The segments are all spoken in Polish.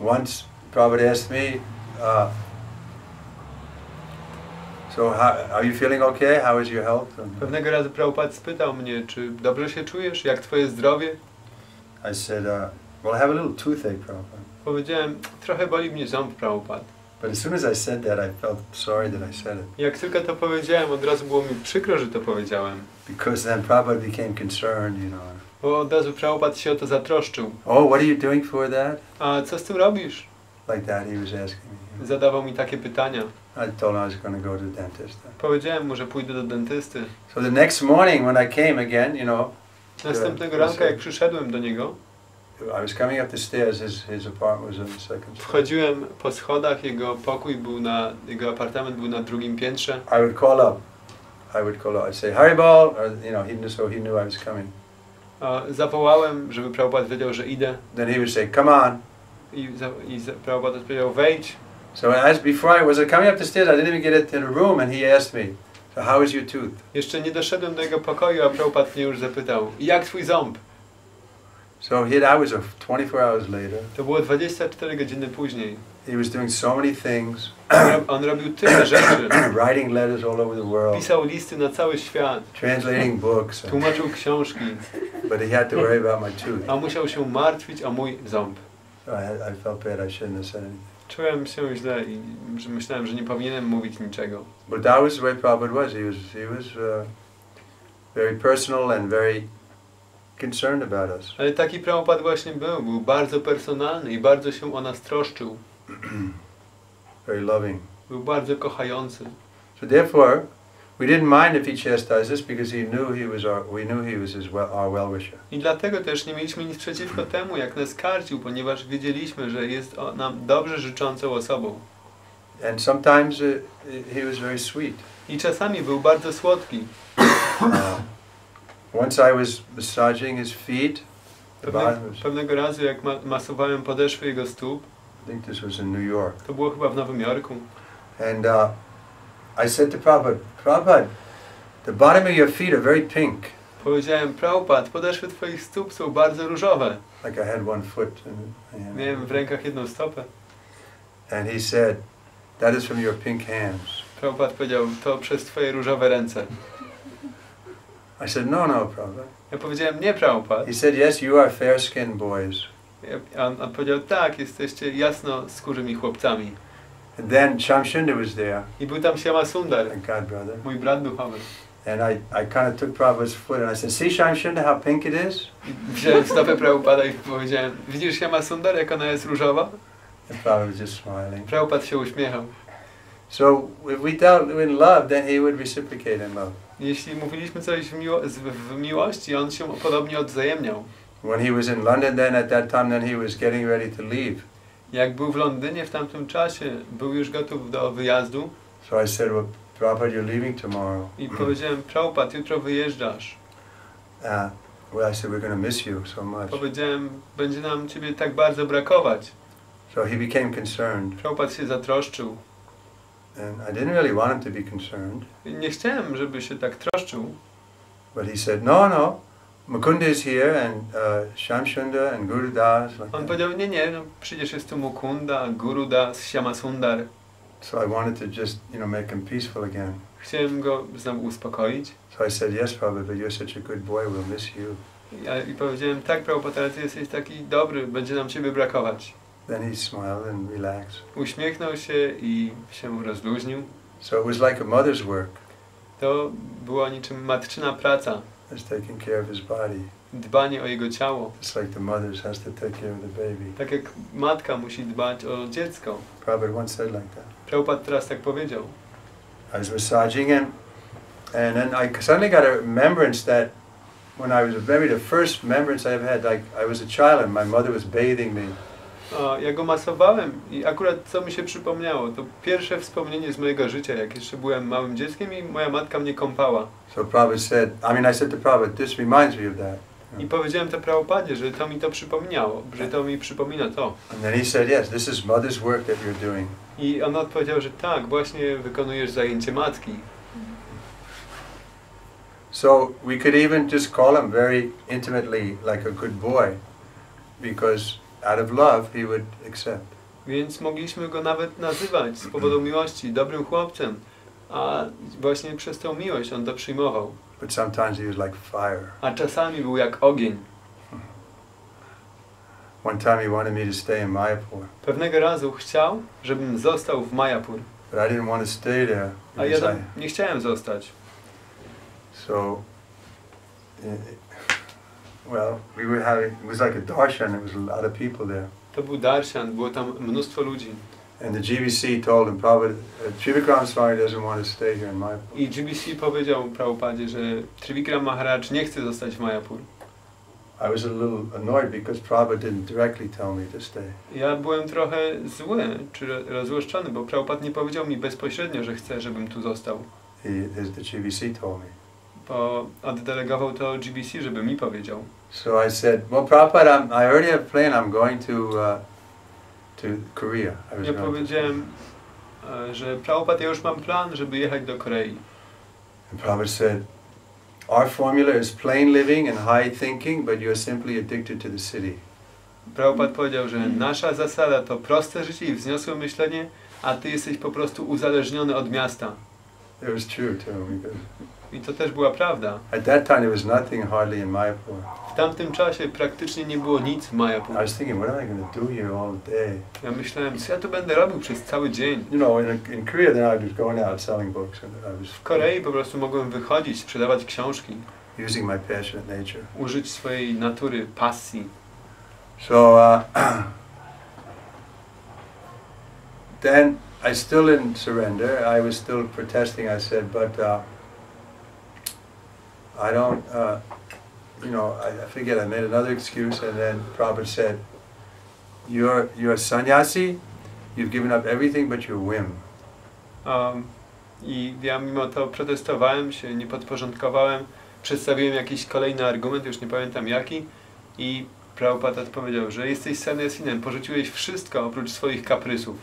Once Prabhupada asked me, uh, so how, are you feeling okay? How is your health? Pewnego razu Prabhupada spytał mnie, czy dobrze się czujesz, jak twoje zdrowie? I said, uh, well, I have a little toothache, Prabhupada. Powiedziałem, trochę boli mnie ząb, Prabhupada. But as soon as I said that, I felt sorry that I said it. Jak tylko to powiedziałem, od razu było mi przykro, że to powiedziałem. Because then Prabhupada became concerned, you know. Od razu Prabhupada się o to zatroszczył. Oh, what are you doing for that? A co z tym robisz? Like that, he was asking me. Zadawał mi takie pytania. I told him I was going to go to the dentist. Powiedziałem mu, że pójdę do dentysty. So the next morning when I came again, you know, Następnego ranka, jak przyszedłem do niego, I was coming up the stairs. His his apartment was on the second floor. wchodziłem po schodach, jego pokój był na, jego apartament był na drugim piętrze. I would call up. I would call up. I'd say Haribol, or you know, he so he knew I was coming. Zawołałem, żeby Prabhupada wiedział, że idę. Then he would say, "Come on." I, za, i Prabhupada odpowiedział, wejdź. So as before I was coming up the stairs, I didn't even get into the room, and he asked me, "So how is your tooth?" Jeszcze nie doszedłem do jego pokoju, a Prabhupada mnie już zapytał, jak twój ząb? So here I was, uh, 24 hours later. To było 24 godziny później. He was doing so many things, On, rob, on robił tyle rzeczy. writing letters all over the world, Pisał listy na cały świat, translating books, tłumaczył książki, but he had to worry about my tooth. a musiał się martwić o mój ząb. So I, I felt bad. I shouldn't have said anything. Czułem się źle i że myślałem, że nie powinienem mówić niczego. But that was the way Prabhupada was. He was he was uh, very personal and very concerned about us. Ale taki Prabhupada właśnie był. Był bardzo personalny i bardzo się o nas troszczył. very loving. Był bardzo kochający. So therefore, we didn't mind if he chastised us because he knew he was our, we knew he was his well, our well wisher. I dlatego też nie mieliśmy nic przeciwko temu, jak nas karcił, ponieważ wiedzieliśmy, że jest nam dobrze życzącą osobą. And sometimes uh, he was very sweet. I czasami był bardzo słodki. Uh, once I was massaging his feet, Pewne, pewnego razu, jak ma, masowałem podeszwy jego stóp, think this was in New York, to było chyba w Nowym Jorku, and uh, I said to Prabhupada, Prabhupada, the bottom of your feet are very pink. powiedziałem, Prabhupada, podeszwy twoich stóp są bardzo różowe. Like I had one foot hand. Miałem w rękach jedną stopę. And he said, that is from your pink hands. Prabhupada powiedział, to przez twoje różowe ręce. I said, no, no, Prabhupada. Ja powiedziałem, nie Prabhupada. He said, yes, you are fair-skinned boys. Ja- On, powiedział, tak, jesteście jasno skórzymi chłopcami. And then Shamshunda was there, I był tam Siama Sundar, my god brother. mój brat duchowy. And I, I kind of took Prabhupada's foot and I said, see Shamshunda, how pink it is? I wziąłem stopę Prabhupada i powiedziałem, widzisz Siama Sundar, jak ona jest różowa? And Prabhupada was just smiling. Prabhupada się uśmiechał. So if we dealt in love, then he would reciprocate in love. Jeśli mówiliśmy coś w, miło- w miłości, on się podobnie odwzajemniał. When he was in London then, at that time, then he was getting ready to leave. Jak był w Londynie w tamtym czasie, był już gotów do wyjazdu So I said, well, Prabhupada, you're leaving tomorrow. i powiedziałem, Prabhupada, jutro wyjeżdżasz. Uh, well, I said, we're going to miss you so much. Powiedziałem, będzie nam ciebie tak bardzo brakować. So he became concerned. Prabhupada się zatroszczył. And I didn't really want him to be concerned. Nie chciałem, żeby się tak troszczył, But he said, no, no, Mukunda is here and uh, Shamshunda and Guru Das. Like On powiedział, nie, nie, no przecież jest tu Mukunda, Guru Das, Siama Sundar. So I wanted to just, you know, make him peaceful again. Chciałem go znowu uspokoić. So I said, yes, Prabhupada, but you're such a good boy, we'll miss you. Ja, I powiedziałem, tak, Prabhupada, ty jesteś taki dobry, będzie nam ciebie brakować. Then he smiled and relaxed. Uśmiechnął się i się rozluźnił. So it was like a mother's work, To była niczym matczyna praca, just taking care of his body, dbanie o jego ciało. just like the mother has to take care of the baby. Tak jak matka musi dbać o dziecko. Prabhupada once said like that. Prabhupada teraz tak powiedział. I was massaging him, and then I suddenly got a remembrance that when I was maybe the first remembrance I ever had, like I was a child and my mother was bathing me. A, ja go masowałem i akurat co mi się przypomniało, to pierwsze wspomnienie z mojego życia, jak jeszcze byłem małym dzieckiem i moja matka mnie kąpała. So Prabhupada said, I mean, I said to Prabhupada, this reminds me of that. I powiedziałem to Prabhupadzie, że to mi to przypomniało, że to mi przypomina to. And then he said, yes, this is mother's work that you're doing. I on odpowiedział, że tak, właśnie wykonujesz zajęcie matki. So we could even just call him very intimately like a good boy because out of love, he would accept. Więc mogliśmy go nawet nazywać z powodu miłości dobrym chłopcem, a właśnie przez tą miłość on to przyjmował. But sometimes he was like fire. A czasami był jak ogień. One time he wanted me to stay in Mayapur, Pewnego razu chciał, żebym został w Majapur, but I didn't want to stay there a ja tam nie chciałem zostać. so, well, we were having, it was like a darshan, there was a lot of people there. To był Darshan, było tam mnóstwo ludzi. And the GBC told him, Prabhupada, uh, Trivikram Swami doesn't want to stay here in Mayapur. I GBC powiedział Prabhupadzie, że Trivikram Maharaj nie chce zostać w Majapur. I was a little annoyed because Prabhupada didn't directly tell me to stay. Ja byłem trochę zły, czy ro- rozłoszczony, bo Prabhupada nie powiedział mi bezpośrednio, że chce, żebym tu został. He, the GBC told me. Bo oddelegował to GBC, żeby mi powiedział. So I said, well, Prabhupada, I'm, I already have a plan. I'm going to, uh, to Korea. I was Ja going to- powiedziałem, e, że Prabhupada, ja już mam plan, żeby jechać do Korei. And Prabhupada said, our formula is plain living and high thinking, but you're simply addicted to the city. Prabhupada powiedział, że nasza zasada to proste życie i wzniosłe myślenie, a ty jesteś po prostu uzależniony od miasta. It was true too, because I to też była prawda. at that time there was nothing hardly in Mayapur. W tamtym czasie praktycznie nie było nic w Majapur. I was thinking, what am I going to do here all day? Ja myślałem, co ja tu będę robił przez cały dzień. You know, in, in Korea, then I was going out selling books, and I was W Korei po prostu mogłem wychodzić, sprzedawać książki, using my passionate nature. użyć swojej natury, pasji. So uh, then I still didn't surrender. I was still protesting. I said, but uh, I don't, uh, you know, I, I forget. I made another excuse, and then Prabhupada said, "You're you're a sannyasi. You've given up everything but your whim." Um, I ja mimo to protestowałem się, nie podporządkowałem, przedstawiłem jakiś kolejny argument, już nie pamiętam jaki i Prabhupada odpowiedział, że jesteś sannyasinem, porzuciłeś wszystko oprócz swoich kaprysów.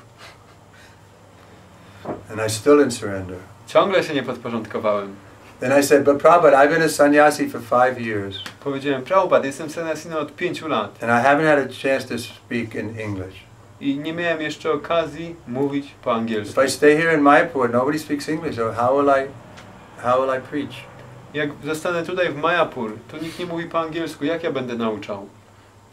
And I still didn't surrender. Ciągle się nie podporządkowałem. Then I said, "But Prabhupada, I've been a sannyasi for five years, Powiedziałem, Prabhupada, jestem sannyasinem od pięciu lat and I haven't had a chance to speak in English." i nie miałem jeszcze okazji mówić po angielsku. If I stay here in Mayapur, nobody speaks English. So how will I, how will I preach? Jak zostanę tutaj w Mayapur, to nikt nie mówi po angielsku, jak ja będę nauczał?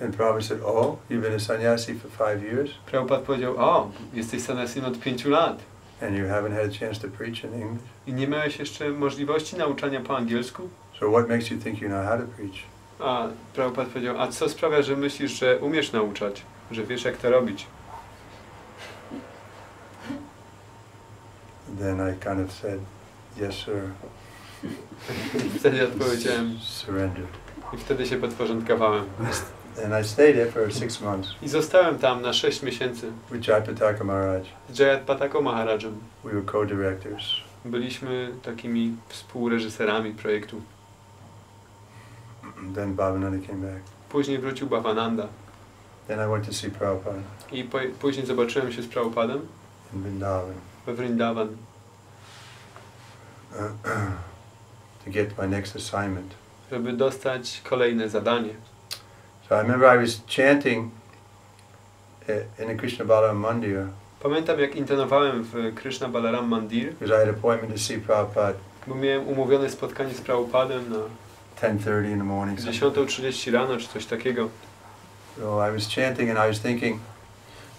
And Prabhupada said, "Oh, you've been a sannyasi for five years, Prabhupada powiedział, o, jesteś sannyasinem od pięciu lat and you haven't had a chance to preach in English. i nie miałeś jeszcze możliwości nauczania po angielsku? So what makes you think you know how to preach?" A Prabhupada powiedział, a co sprawia, że myślisz, że umiesz nauczać, że wiesz jak to robić? Then I kind of said, "Yes, sir." Wtedy odpowiedziałem Surrendered, i wtedy się podporządkowałem. and I stayed there for six months I zostałem tam na 6 miesięcy with Jayapataka Maharaj. z Jayat Patako Maharajem. We were co-directors. Byliśmy takimi współreżyserami projektu. Then Bhavananda came back. Później wrócił Bhavananda Then I went to see Prabhupada i później zobaczyłem się z Prabhupadem in Vrindavan we Vrindavan, to get my next assignment. żeby dostać kolejne zadanie. So I remember I was chanting in the Krishna Balaram Mandir Pamiętam jak intonowałem w Krishna Balaram Mandir, because I had an appointment to see Prabhupada bo miałem umówione spotkanie z Prabhupadem na 10.30 in the morning. something. 10.30 rano czy coś takiego. So I was chanting and I was thinking,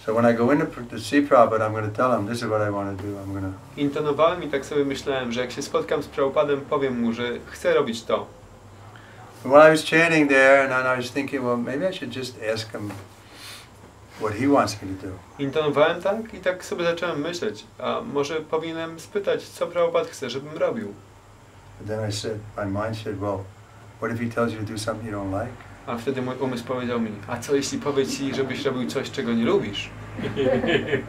so when I go in to, pr- to see Prabhupada, I'm going to tell him this is what I want to do. I'm going to. Intonowałem i tak sobie myślałem, że jak się spotkam z Prabhupadem, powiem mu, że chcę robić to. When I was chanting there, and then I was thinking, well, maybe I should just ask him what he wants me to do. Intonowałem tak i tak sobie zacząłem myśleć, a może powinienem spytać, co Prabhupada chce, żebym robił. But then I said, my mind said, well, what if he tells you to do something you don't like? A wtedy mój umysł powiedział mi, a co jeśli powie ci, żebyś robił coś, czego nie lubisz?